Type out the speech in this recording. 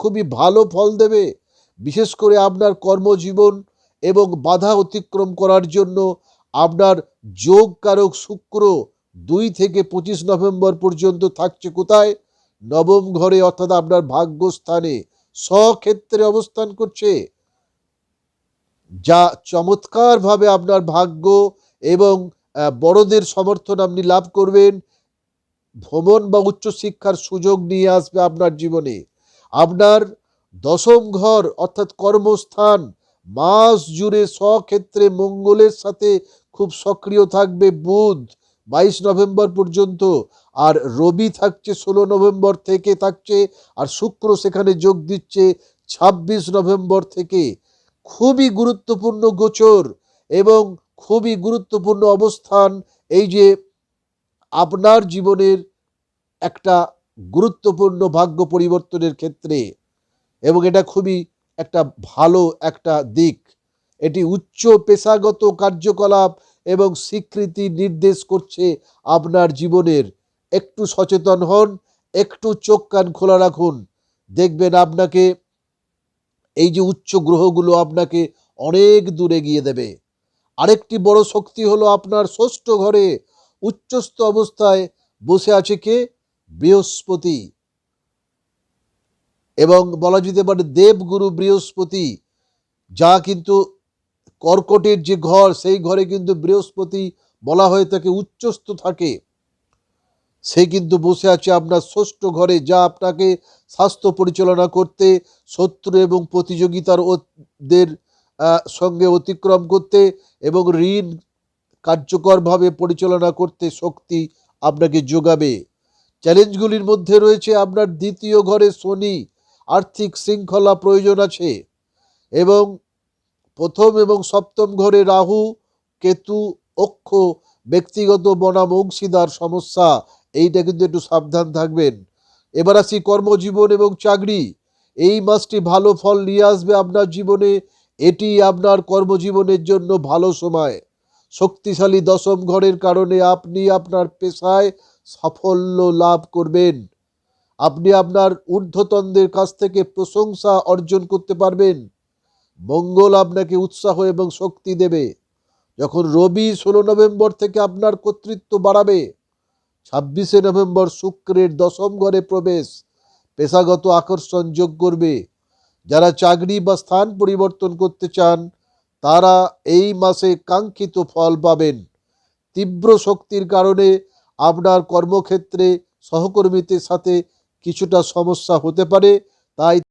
খুবই ভালো ফল দেবে, বিশেষ করে আপনার কর্মজীবন এবং বাধা অতিক্রম করার জন্য আপনার যোগ কারক শুক্র দুই থেকে পঁচিশ নভেম্বর পর্যন্ত থাকছে কোথায়? নবম ঘরে, অর্থাৎ আপনার ভাগ্যস্থানে স্বক্ষেত্রে অবস্থান করছে। যা চমৎকারভাবে আপনার ভাগ্য এবং বড়দের সমর্থন আপনি লাভ করবেন। ভ্রমণ বা উচ্চশিক্ষার সুযোগ নিয়ে আসবে আপনার জীবনে। আপনার দশম ঘর অর্থাৎ কর্মস্থান মাস জুড়ে স্বক্ষেত্রে মঙ্গলের সাথে খুব সক্রিয় থাকবে বুধ, বাইশ নভেম্বর পর্যন্ত। আর রবি থাকছে ষোলো নভেম্বর থেকে থাকছে, আর শুক্র সেখানে যোগ দিচ্ছে ছাব্বিশ নভেম্বর থেকে। খুবই গুরুত্বপূর্ণ গোচর এবং খুবই গুরুত্বপূর্ণ অবস্থান এই যে আপনার জীবনের একটা গুরুত্বপূর্ণ ভাগ্য পরিবর্তনের ক্ষেত্রে এবং এটা খুবই একটা ভালো একটা দিক। এটি উচ্চ পেশাগত কার্যকলাপ এবং স্বীকৃতি নির্দেশ করছে আপনার জীবনের। একটু সচেতন হন, একটু চোখ কান খোলা রাখুন। দেখবেন আপনাকে এই যে উচ্চ গ্রহগুলো আপনাকে অনেক দূরে গিয়ে দেবে। আরেকটি বড় শক্তি হলো আপনার ষষ্ঠ ঘরে উচ্চস্থ অবস্থায় বসে আছে কে? বৃহস্পতি। এবং বলা যেতে পারে দেবগুরু বৃহস্পতি, যা কিন্তু কর্কটের যে ঘর, সেই ঘরে কিন্তু বৃহস্পতি বলা হয়ে থাকে, উচ্চস্থ থাকে। সে কিন্তু বসে আছে আপনার ষষ্ঠ ঘরে, যা আপনাকে স্বাস্থ্য পরিচালনা করতে, শত্রু এবং প্রতিযোগিতার দের সঙ্গে অতিক্রম করতে এবং ঋণ কার্যকরভাবে পরিচালনা করতে শক্তি আপনাকে যোগাবে। চ্যালেঞ্জগুলির মধ্যে রয়েছে আপনার দ্বিতীয় ঘরে শনি আর্থিক শৃঙ্খলা প্রয়োজন আছে এবং প্রথম এবং সপ্তম ঘরে রাহু, কেতু, অক্ষ, ব্যক্তিগত বনাম, অংশীদার সমস্যা, এইটা কিন্তু একটু সাবধান থাকবেন। এবার আসি কর্মজীবন এবং চাকরি। এই মাসটি ভালো ফল নিয়ে আসবে আপনার জীবনে। এটি আপনার কর্মজীবনের জন্য ভালো সময়। শক্তিশালী দশম ঘরের কারণে আপনি আপনার পেশায় সাফল্য লাভ করবেন। আপনি আপনার ঊর্ধ্বতনদের কাছ থেকে প্রশংসা অর্জন করতে পারবেন। মঙ্গল আপনাকে উৎসাহ এবং শক্তি দেবে। যখন রবি ষোলো নভেম্বর থেকে আপনার কর্তৃত্ব বাড়াবে, ছাব্বিশে নভেম্বর শুক্রের দশম ঘরে প্রবেশ, পেশাগত আকর্ষণ যোগ করবে। যারা চাকরি বা স্থান পরিবর্তন করতে চান, তারা এই মাসে কাঙ্ক্ষিত ফল পাবেন। তীব্র শক্তির কারণে আপনার কর্মক্ষেত্রে সহকর্মীদের সাথে কিছুটা সমস্যা হতে পারে তাই